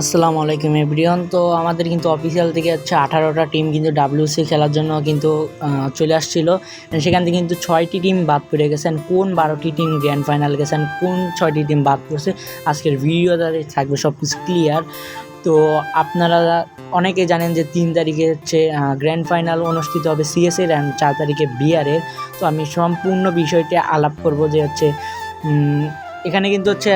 আসসালামু আলাইকুম, এভরিওয়ান। তো আমাদের কিন্তু অফিসিয়াল থেকে হচ্ছে আঠারোটা টিম কিন্তু ডাব্লিউসি খেলার জন্য কিন্তু চলে আসছিল। সেখান থেকে কিন্তু ছয়টি টিম বাদ পড়ে গেছেন কোন বারোটি টিম গ্র্যান্ড ফাইনাল গেছেন কোন ছয়টি টিম বাদ পড়ছে? আজকের ভিডিওতে থাকবে সব কিছু ক্লিয়ার তো আপনারা অনেকে জানেন যে তিন তারিখে হচ্ছে গ্র্যান্ড ফাইনাল অনুষ্ঠিত হবে সিএসএর অ্যান্ড চার তারিখে বিআরের তো আমি সম্পূর্ণ বিষয়টি আলাপ করব যে হচ্ছে এখানে কিন্তু হচ্ছে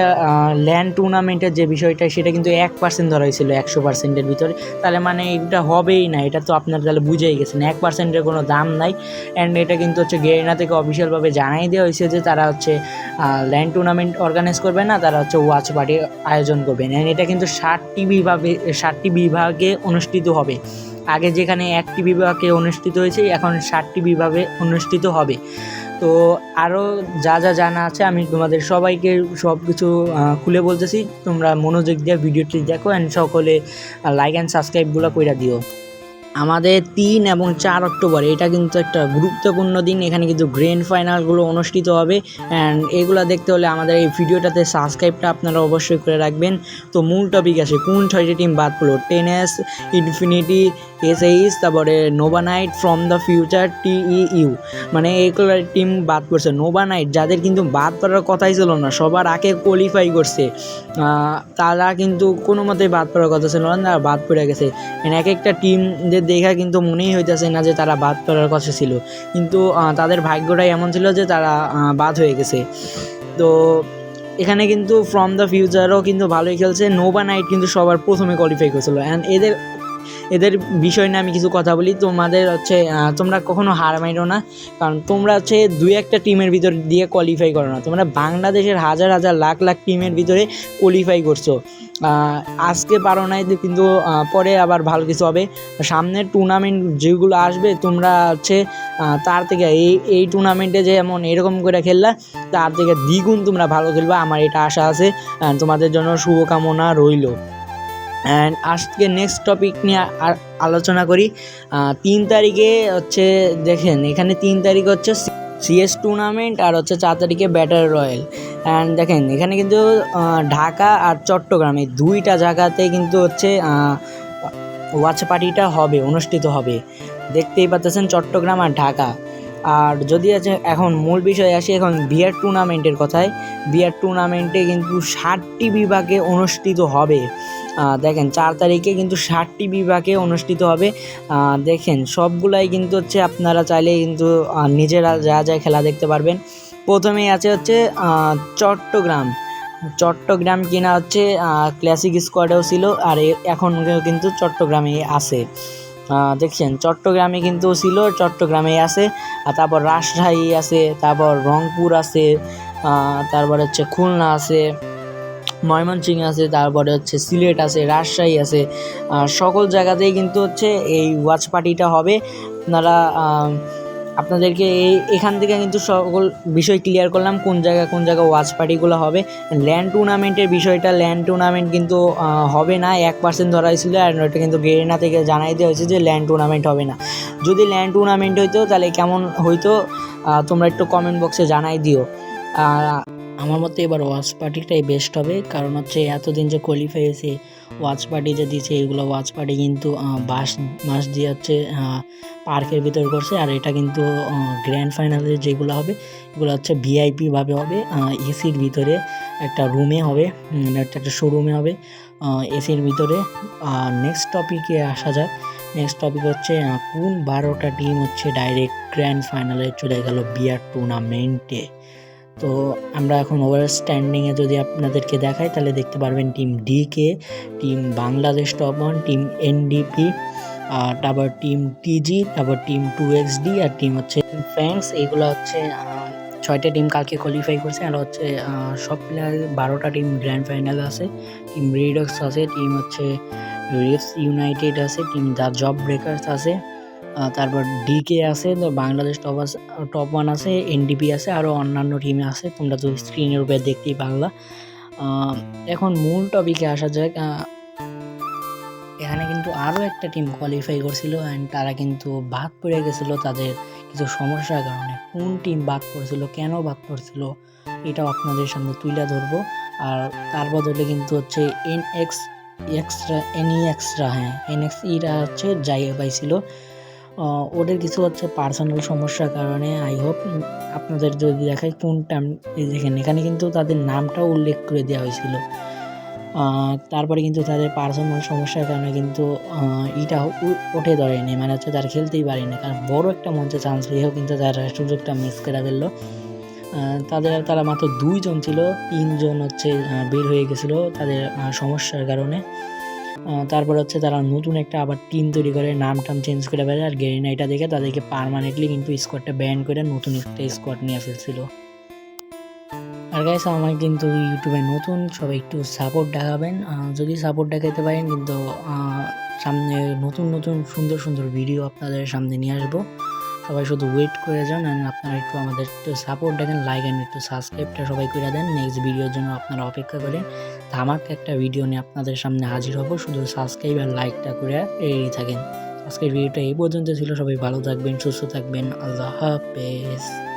ল্যান্ড টুর্নামেন্টের যে বিষয়টা, সেটা কিন্তু এক পার্সেন্ট ধরা হয়েছিল, একশো পার্সেন্টের ভিতরে। তাহলে মানে এটা হবেই না, এটা তো আপনারা তাহলে বুঝেই গেছেন, এক পার্সেন্টের কোনো দাম নাই। অ্যান্ড এটা কিন্তু হচ্ছে গেরিনা থেকে অফিসিয়ালভাবে জানাই দেওয়া হয়েছে যে তারা হচ্ছে ল্যান্ড টুর্নামেন্ট অর্গানাইজ করবে না, তারা হচ্ছে ওয়াচ পার্টি আয়োজন করবেন অ্যান্ড এটা কিন্তু ষাটটি বিভাগে ষাটটি বিভাগে অনুষ্ঠিত হবে। আগে যেখানে একটি বিভাগে অনুষ্ঠিত হয়েছে, এখন ষাটটি বিভাগে অনুষ্ঠিত হবে। তো আরও যা যা জানা আছে, আমি তোমাদের সবাইকে সব কিছু খুলে বলতেছি। তোমরা মনোযোগ দিয়ে ভিডিওটি দেখো অ্যান্ড সকলে লাইক অ্যান্ড সাবস্ক্রাইবগুলো কইরা দিও। আমাদের তিন এবং চার অক্টোবর, এটা কিন্তু একটা গুরুত্বপূর্ণ দিন। এখানে কিন্তু গ্র্যান্ড ফাইনালগুলো অনুষ্ঠিত হবে। অ্যান্ড এগুলো দেখতে হলে আমাদের এই ভিডিওটাতে সাবস্ক্রাইবটা আপনারা অবশ্যই করে রাখবেন। তো মূল টপিক আছে, কোন ছয়টি টিম বাদ পড়ল? টেনেস ইনফিনিটি এসএইচ তারপরে nova knight from the future TU মানে এইগুলো টিম বাদ পড়ছে। নোভা নাইট যাদের কিন্তু বাদ পড়ার কথাই ছিল না, সবার আগে কোয়ালিফাই করছে। তারা কিন্তু কোনো মতেই বাদ পড়ার কথা ছিল না বাদ পড়ে গেছে। এক একটা টিমদের দেখা কিন্তু মনেই হইতেছে না যে তারা বাদ পড়ার কথা ছিল। কিন্তু তাদের ভাগ্যটাই এমন ছিল যে তারা বাদ হয়ে গেছে। তো এখানে কিন্তু ফ্রম দ্য ফিউচারও কিন্তু ভালোই খেলছে। নোবা নাইট কিন্তু সবার প্রথমে কোয়ালিফাই করেছিল। অ্যান্ড এদের এদের বিষয় নিয়ে আমি কিছু কথা বলি। তোমাদের হচ্ছে তোমরা কখনো হার মাইরো না, কারণ তোমরা হচ্ছে দুই একটা টিমের ভিতর দিয়ে কোয়ালিফাই করো না। তোমরা বাংলাদেশের হাজার হাজার লাখ লাখ টিমের ভিতরে কোয়ালিফাই করছ। আজকে পারো নাই, কিন্তু পরে আবার ভালো কিছু হবে। সামনের টুর্নামেন্ট যেগুলো আসবে, তোমরা হচ্ছে তার থেকে এই এই টুর্নামেন্টে যে যেমন এরকম করে খেললা, তার থেকে দ্বিগুণ তোমরা ভালো খেলবা। আমার এটা আশা আছে। তোমাদের জন্য শুভকামনা রইল। অ্যান্ড আজকে নেক্সট টপিক নিয়ে আলোচনা করি। তিন তারিখে হচ্ছে দেখেন, এখানে তিন তারিখ হচ্ছে সিএস টুর্নামেন্ট আর হচ্ছে চার তারিখে ব্যাটার রয়্যাল অ্যান্ড দেখেন, এখানে কিন্তু ঢাকা আর চট্টগ্রাম এই দুইটা জায়গাতে কিন্তু হচ্ছে ওয়াচ পার্টিটা হবে, অনুষ্ঠিত হবে। দেখতেই পাচ্ছেন চট্টগ্রাম আর ঢাকা। আর যদি আছে, এখন মূল বিষয় আসি, এখন বিয়ার টুর্নামেন্টের কথায়, বিয়ার টুর্নামেন্টে কিন্তু ষাটটি বিভাগে অনুষ্ঠিত হবে। দেখেন, চার তারিখে কিন্তু ষাটটি বিভাগে অনুষ্ঠিত হবে। দেখেন, সবগুলাই কিন্তু হচ্ছে আপনারা চাইলে কিন্তু নিজেরা যা যা খেলা দেখতে পারবেন। প্রথমেই আছে হচ্ছে চট্টগ্রাম। চট্টগ্রাম কিনা হচ্ছে ক্লাসিক স্কোয়াডেও ছিল, আর এখন কিন্তু চট্টগ্রামে আছে। দেখছেন, চট্টগ্রামে কিন্তু ছিল চট্টগ্রামে আছে, আর তারপর রাজশাহী আছে, তারপর রংপুর আছে তারপরে হচ্ছে খুলনা আছে ময়মনসিং আছে, তারপরে হচ্ছে সিলেট আছে, রাজশাহী আছে সকল জায়গাতেই কিন্তু হচ্ছে এই ওয়াচ পার্টিটা হবে। আপনারা আপনাদেরকে এই এখান থেকে কিন্তু সকল বিষয় ক্লিয়ার করলাম, কোন জায়গায় কোন জায়গায় ওয়াচ পার্টিগুলো হবে। ল্যান্ড টুর্নামেন্টের বিষয়টা ল্যান্ড টুর্নামেন্ট কিন্তু হবে না। এক পার্সেন্ট ধরা হয়েছিল আর ওটা কিন্তু গেরেনা থেকে জানাই দেওয়া হয়েছে যে ল্যান্ড টুর্নামেন্ট হবে না। যদি ল্যান্ড টুর্নামেন্ট হইতো, তাহলে কেমন হইতো? তোমরা একটু কমেন্ট বক্সে জানাই দিও। আমার মতে এবার ওয়াচ পার্টিটাই বেস্ট হবে, কারণ হচ্ছে এতদিন যে কোয়ালিফাই হয়েছে ওয়াচ পার্টি যে দিয়েছে, এগুলো ওয়াচ পার্টি কিন্তু বাস, মাস দিয়ে হচ্ছে পার্কের ভিতর করছে, আর এটা কিন্তু গ্র্যান্ড ফাইনালে যেগুলো হবে, এগুলো হচ্ছে ভিআইপিভাবে হবে এসির ভিতরে একটা রুমে হবে একটা শোরুমে হবে এসির ভিতরে। আর নেক্সট টপিকে আসা যাক নেক্সট টপিক হচ্ছে কোন বারোটা টিম হচ্ছে ডাইরেক্ট গ্র্যান্ড ফাইনালে চলে গেল বিয়ার টুর্নামেন্টে তো আমরা এখন ওভার স্ট্যান্ডিংয়ে যদি আপনাদেরকে দেখাই, তাহলে দেখতে পারবেন team DK team Bangladesh top one team NDP তারপর টিম টিজি তারপর team two X D R team হচ্ছে ফ্যাংস এইগুলো হচ্ছে ছয়টা টিম কালকে কোয়ালিফাই করছে, আর হচ্ছে সব প্লেয়ার বারোটা টিম গ্র্যান্ড ফাইনাল আছে। টিম রিডক্স আছে টিম হচ্ছে রিফস ইউনাইটেড আছে টিম দ্য জব ব্রেকার্স আছে। তারপর ডিকে আছে বাংলাদেশ টপ টপ ওয়ান আছে এনডিপি আছে আরও অন্যান্য টিম আছে তোমরা তো স্ক্রিনের উপরে দেখতেই আহ, এখন মূল টপিকে আসা যাক এখানে কিন্তু আরও একটা টিম কোয়ালিফাই করছিল অ্যান্ড তারা কিন্তু বাদ পড়ে গেছিল তাদের কিছু সমস্যার কারণে। কোন টিম বাদ পড়ছিল কেন বাদ পড়ছিল এটাও আপনাদের সামনে তুলে ধরবো। আর তার বদলে কিন্তু হচ্ছে N X extra any extra হ্যাঁ এনএক্স ইরা হচ্ছে জায়গা পাইছিল ওদের কিছু হচ্ছে পার্সোনাল সমস্যার কারণে আই হোপ আপনাদের যদি দেখাই কোনটা, এই দেখেন, এখানে কিন্তু তাদের নামটাও উল্লেখ করে দেওয়া হয়েছিল। তারপরে কিন্তু তাদের পার্সোনাল সমস্যার কারণে কিন্তু ইটা উঠে ধরেনি মানে হচ্ছে তারা খেলতেই পারেনি। কারণ বড় একটা মঞ্চে চান্স পেয়েও কিন্তু তারা সুযোগটা মিস করে ফেলল। তাদের তারা মাত্র দুইজন ছিল, তিনজন হচ্ছে বের হয়ে গেছিল তাদের সমস্যার কারণে। তারপর হচ্ছে তারা নতুন একটা আবার টিম তৈরি করে নাম টাম চেঞ্জ করে ফেলে আর গেরিনা দেখে তাদেরকে পারমানেন্টলি কিন্তু স্কোয়াডটা ব্যান করে নতুন একটা স্কোয়াড নিয়ে ফেলছিল। আর গাইস আমার কিন্তু ইউটিউবে নতুন, সবাই একটু সাপোর্ট দেখাবেন। যদি সাপোর্ট দেখাতে পারেন কিন্তু সামনে নতুন নতুন, সুন্দর সুন্দর ভিডিও আপনাদের সামনে নিয়ে আসব। সবাই শুধু ওয়েট করে যান অ্যান্ড আপনারা একটু আমাদের একটু সাপোর্ট দেখেন লাইক অ্যান্ড একটু সাবস্ক্রাইবটা সবাই করে দেন। নেক্সট ভিডিওর জন্য আপনারা অপেক্ষা করেন। ধামাক একটা ভিডিও নিয়ে আপনাদের সামনে হাজির হব। শুধু সাবস্ক্রাইব আর লাইকটা করে রেডি থাকেন। আজকের ভিডিওটা এই পর্যন্ত ছিল। সবাই ভালো থাকবেন, সুস্থ থাকবেন। আল্লাহ হাফেজ।